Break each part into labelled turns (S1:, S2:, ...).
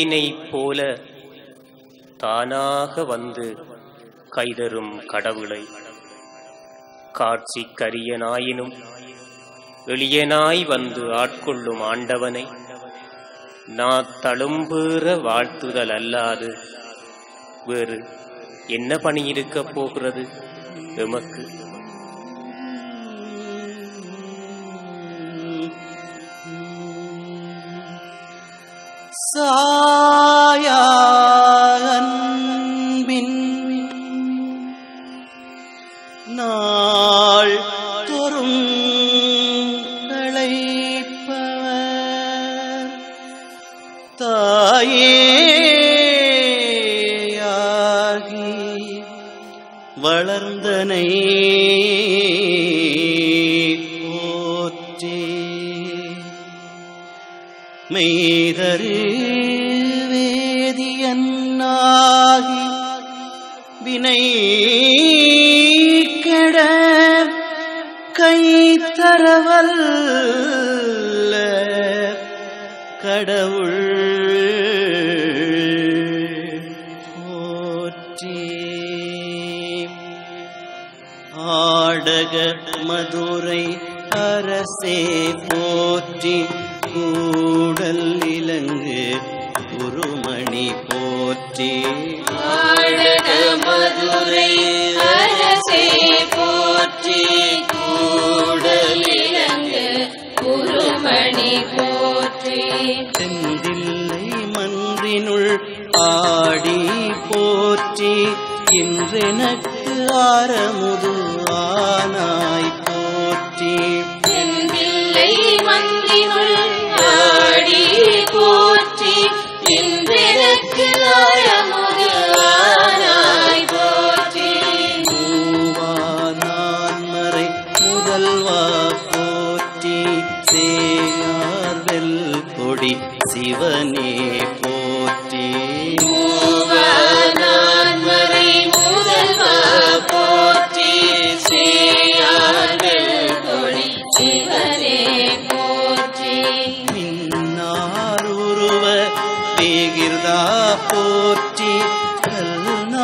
S1: மழையினைப் போல தானாக வந்து கைதரும் கடவுளை. காட்சி கரியனாயினும் எளியனாய் வந்து ஆட்கொள்ளும் ஆண்டவனை நான் தழும்புற வாழ்த்துதல் அல்லாது வேறு என்ன பணி இருக்கப் போகிறது? எமக்கு
S2: சாயன்பின் நாள் தோறும் கடவுள். போற்றி ஆடக மதுரை அரசே போற்றி கூ என்றெனக்கு ஆரமுது ஆனாய்.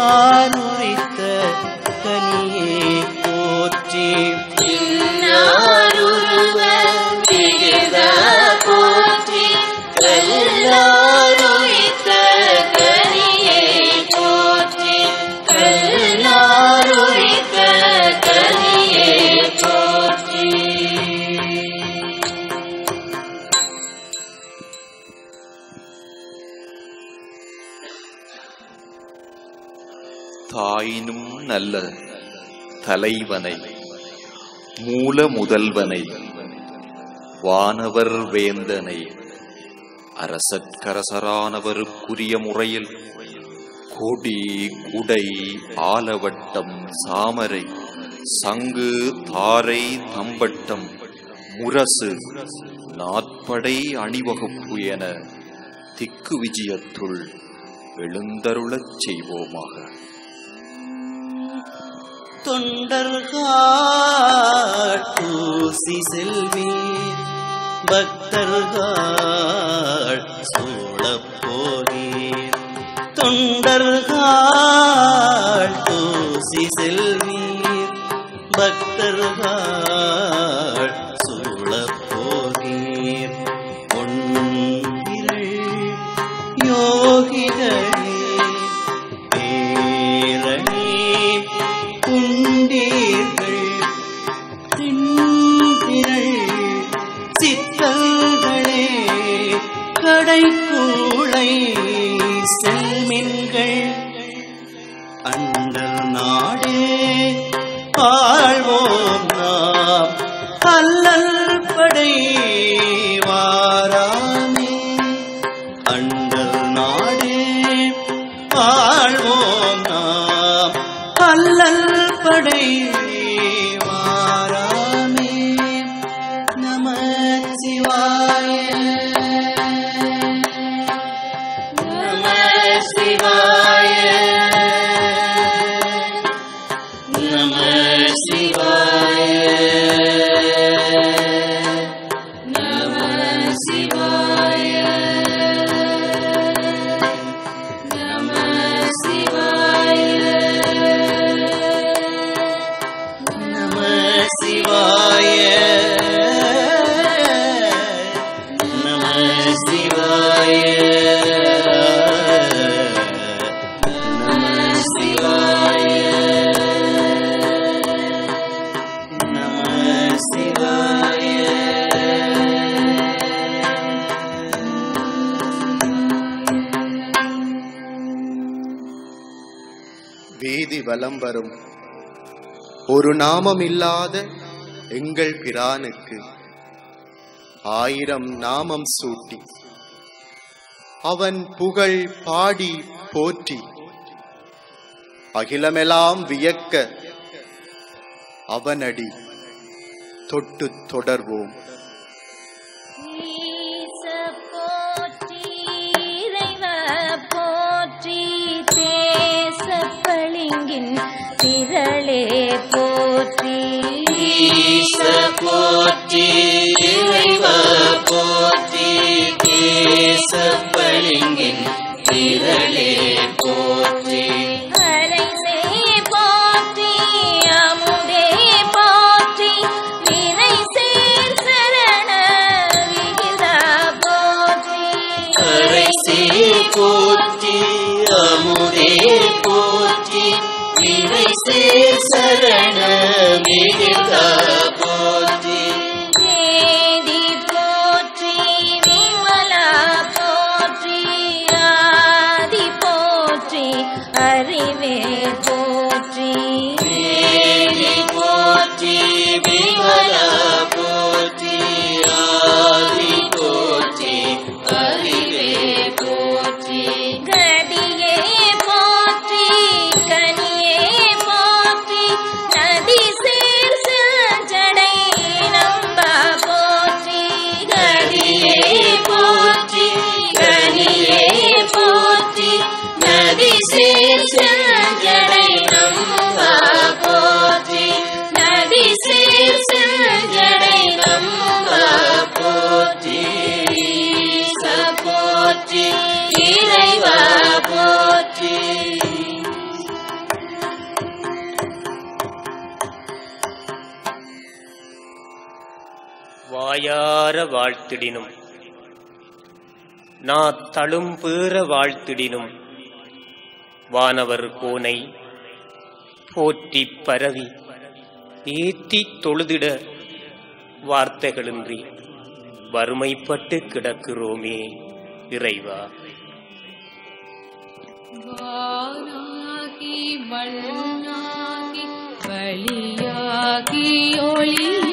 S3: on தலைவனை மூல முதல்வனை வானவர் வேந்தனை அரசற்கரசரானவருக்குரிய முறையில் கொடி குடை ஆலவட்டம் சாமரை சங்கு தாரை தம்பட்டம் முரசு நாற்படை அணிவகுப்பு என திக்கு விஜயத்துள் எழுந்தருளச் செய்வோமாக.
S2: தொண்டர்கள் பூசி செல்வி பக்தர்கள் சூழப் போகீர் தொண்டர்கள் பூசி செல்வி நாமம் வரும்.
S4: ஒரு நாமம் இல்லாத எங்கள் பிரானுக்கு ஆயிரம் நாமம் சூட்டி. அவன் புகழ் பாடி போற்றி. அகிலமெல்லாம் வியக்க அவனடி. தொட்டு தொடர்வோம்.
S5: திரளின் திரளே போற்றி.
S6: போற்றி போற்றி கேசப்பளிங்கின் திரளே
S1: வாயார வாழ்த்திடினும். நா தழும்பேற வாழ்த்திடினும். வானவர் கோனை போற்றி பரவி ஏத்தி தொழுதிட வார்த்தைகளின்றி வறுமைப்பட்டு கிடக்கிறோமே இறைவா.
S6: வானாகி
S7: மண்ணாகி வழியாகி ஒளி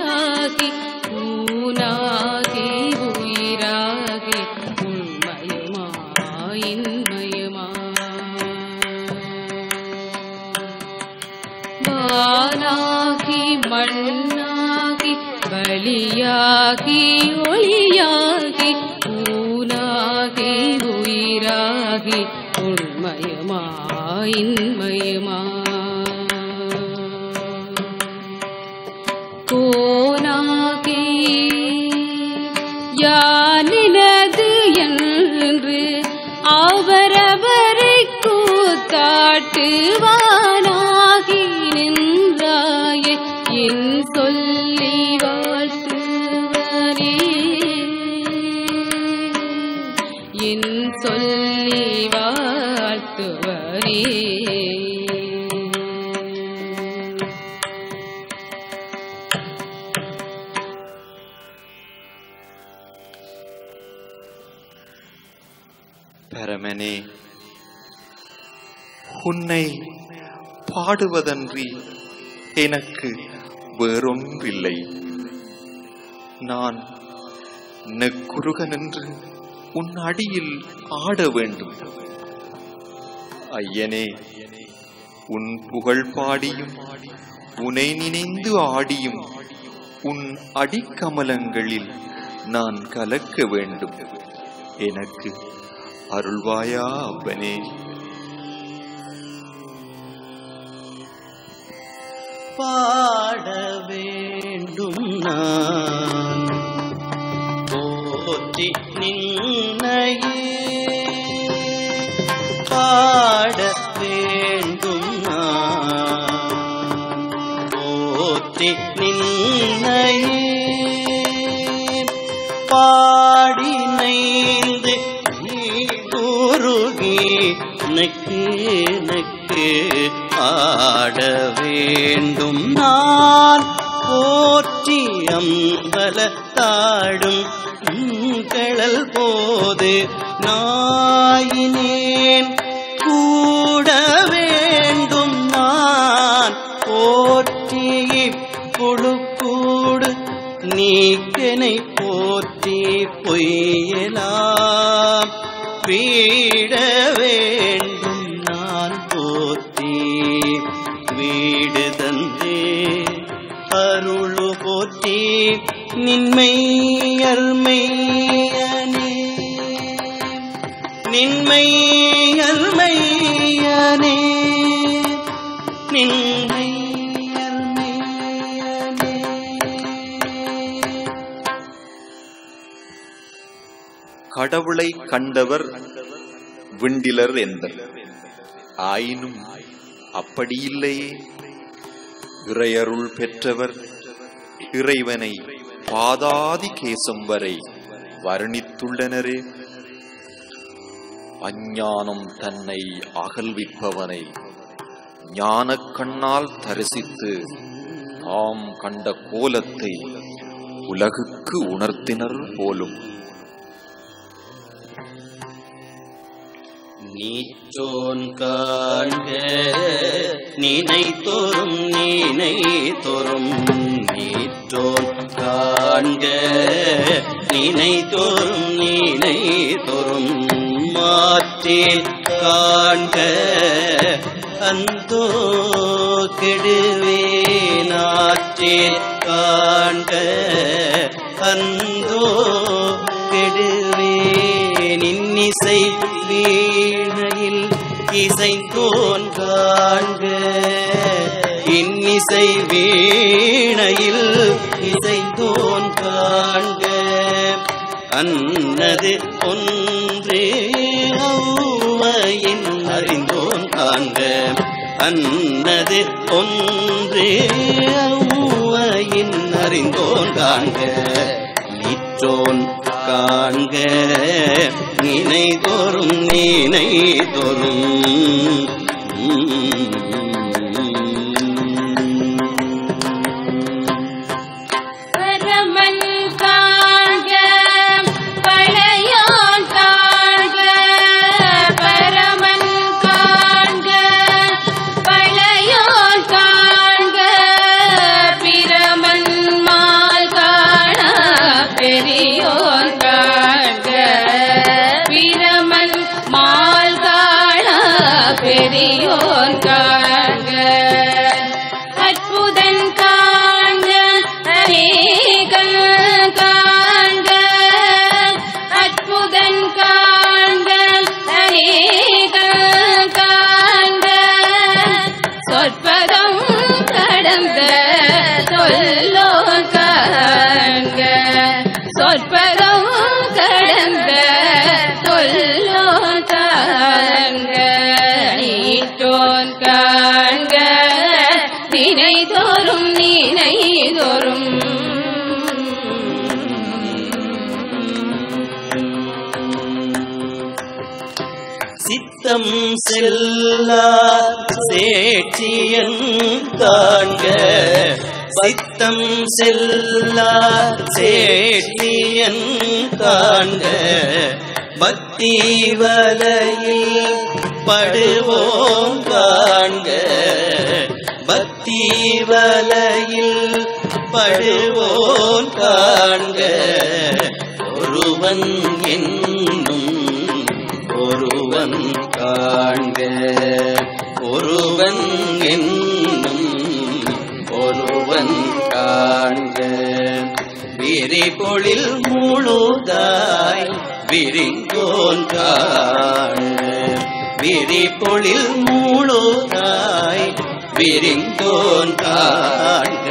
S7: வானாகி மண்ணாகி வழியாகி ஒளியாகி ஊனாகி உயிராகி உண்மையுமா சொல்லி வாழ்த்துவனே
S3: பரமனே உன்னை பாடுவதன்றி எனக்கு வேறொன்றில்லை. நான் நெக்குருக உன் அடியில் ஆட வேண்டும். ஐயனே உன் புகழ் பாடியும் உனை நினைந்து ஆடியும் உன் அடிக்கமலங்களில் நான் கலக்க வேண்டும். எனக்கு அருள்வாயா அப்பனே.
S2: பாட வேண்டும் நான். பாடி வீடு தந்தே அருளு போற்றி நின்மையர்மையனே நின்மையர்மையனே நின்மையர்மையனே
S3: கடவுளை கண்டவர் விண்டிலர் என்பர். ஆயினும் அப்படியில்லையே இறையருள் பெற்றவர் இறைவனை பாதாதி கேசம் வரை வர்ணித்துள்ளனரே. அஞ்ஞானம் தன்னை அகல்விப்பவனை ஞான கண்ணால் தரிசித்து தாம் கண்ட கோலத்தை உலகுக்கு உணர்த்தினர் போலும்.
S2: நீச்சோன் காண்க நினைத்தோறும் நினைத்தோறும் நீற்றோன் காண்க நினைத்தோறும் நினைத்தோறும் மாற்றேன் காண்க அந்தோ கெடுவே கெடுவேனாற்றேன் காண்க அந்த ஒன்றே அறிந்தோன் காண்க இற்றோன் காண்க. நினைதோறும் நினைதோறும். சித்தம் செல்லா சேட்சியன் காண்க. சித்தம் செல்லா சேட்சியன் காண்க. பக்தி வலையில் படுவோம் காண்க. பக்தி வலையில் படுவோம் காண்க. ஒருவன் என்னும் ஒருவன் காண்க ஒருவன் என்னும் ஒருவன் காண்க விரிபொழில் முழுதாய் விரிங்கோன் காண்க விரிபொழில் முழுதாய் விரிங்கோன் காண்க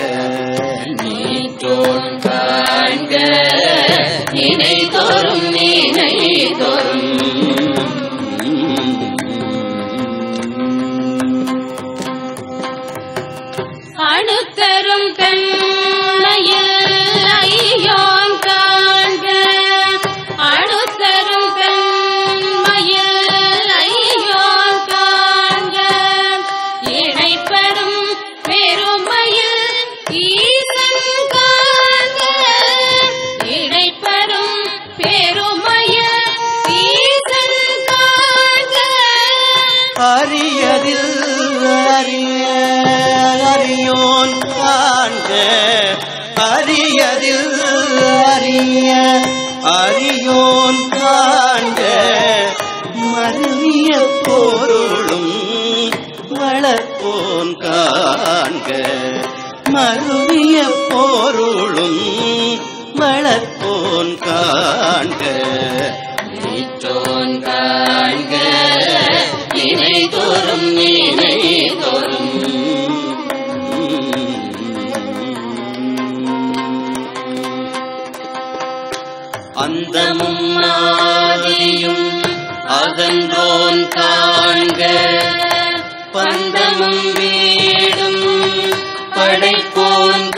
S2: வளர்ப்போன் காண்க. நீற்றோன் காண்க. இணை தோறும் இணை தோறும் அந்தமும் ஆதியும் அகன்றோன் காண்க. பந்தமும் வீடும் படைப்போன்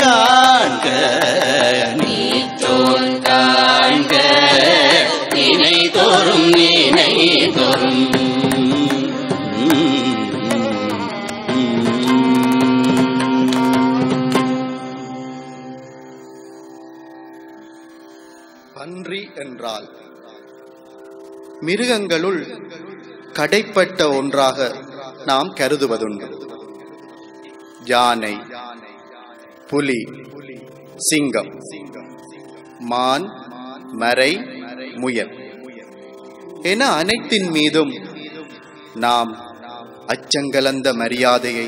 S2: காண்க நீ தோன்காண்க நினை தோறும் நினை தோறும்
S4: பன்றி என்றால் மிருகங்களுள் கடைப்பட்ட ஒன்றாக நாம் கருதுவதுண்டு. யானை புலி சிங்கம் மான் மறை முயல். என அனைத்தின் மீதும் நாம் அச்சங்கலந்த மரியாதையை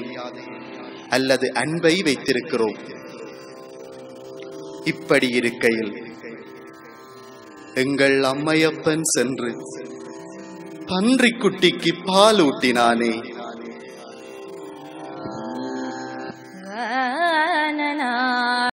S4: அல்லது அன்பை வைத்திருக்கிறோம். இப்படி இருக்கையில் எங்கள் அம்மையப்பன் சென்று பன்றிக்குட்டிக்கு பால் ஊட்டினானே